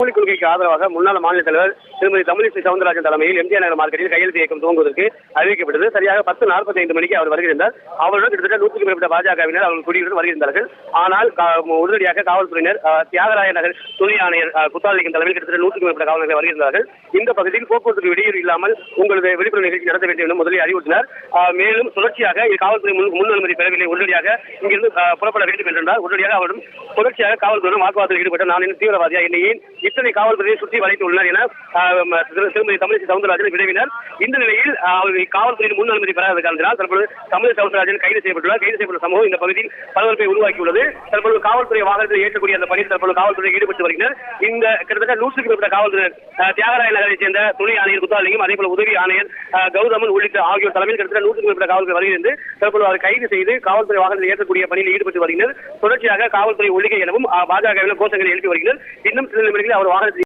கூலி கொள்கைக்கு ஆதரவாக முன்னாள் மாநில தலைவர் திருமதி தமிழிசை சவுந்தரராஜன் தலைமையில் எம்ஜிஆர் நகர் மார்க்கெட்டில் கையெழுத்து இயக்கம் துவங்குவதற்கு அறிவிக்கப்பட்டது. சரியாக பத்து நாற்பத்தி ஐந்து மணிக்கு அவர் வருகிறார். அவருடன் கிட்டத்தட்ட நூற்றுக்கு மேற்பட்ட பாஜகவினர் அவர்கள் குடியுடன் வருகின்றார்கள். ஆனால் உடனடியாக காவல்துறையினர் தியாகராய நகர் துணை ஆணையர் அஹ், தலைமையில் கிட்டத்தட்ட நூற்றுக்கு மேற்பட்ட காவலர்கள் வருகின்றார்கள். இந்த பகுதியில் போக்குவரத்து இடையூறு இல்லாமல் உங்களது விழிப்புணர்வு நிகழ்ச்சி நடத்த வேண்டும் என்று முதலில் அறிவுறுத்தினார். மேலும் தொடர்ச்சியாக காவல்துறை முன் முன் அனுமதி பெறவில்லை. உடனடியாக இங்கிருந்து புறப்பட வேண்டும் என்றால் உடனடியாக அவரும் தொடர்ச்சியாக காவல்துறையினர் வாக்குவாதத்தில் ஈடுபட்ட நான் தீவிரவாதியா என்னை இத்தனை காவல்துறையை சுற்றி வளைத்து உள்ளனர் என திருமதி தமிழிசை சவுந்தரராஜன் வினவினர். இந்த நிலையில் அவர்கள் காவல்துறையின் முன் அனுமதி பெறாத காரணத்தினால் தற்போது தமிழ் சவுந்தரராஜன் கைது செய்யப்பட்டுள்ளார். கைது செய்யப்பட்ட சம்பவம் இந்த பகுதியில் பரபரப்பை உருவாக்கியுள்ளது. தற்போது காவல்துறை வாகனத்தில் ஏற்றக்கூடிய அந்த பணியில் தற்போது காவல்துறை ஈடுபட்டு வருகின்றனர். இந்த கிட்டத்தட்ட நூற்றுக்கு மேற்பட்ட காவல்துறையினர் தியாகராய நகரை சேர்ந்த துணை ஆணையர் குத்தாலிங்கம் அதே போல உதவி ஆணையர் கௌதமன் உள்ளிட்ட ஆகியோர் தலைமையில் கிட்டத்தட்ட நூற்றுக்கு மேற்பட்ட காவல்துறை வருகிறது தற்போது அவர் கைது செய்து காவல்துறை வாகனத்தில் ஏற்றக்கூடிய பணியில் ஈடுபட்டு வருகின்றனர். தொடர்ச்சியாக காவல்துறை ஒழிகை எனவும் பாஜக பாஜகவினர் கோஷங்களை எழுப்பி வருகின்றனர். இன்னும் சில நிமிடங்களில் அவர் வாகனத்தில்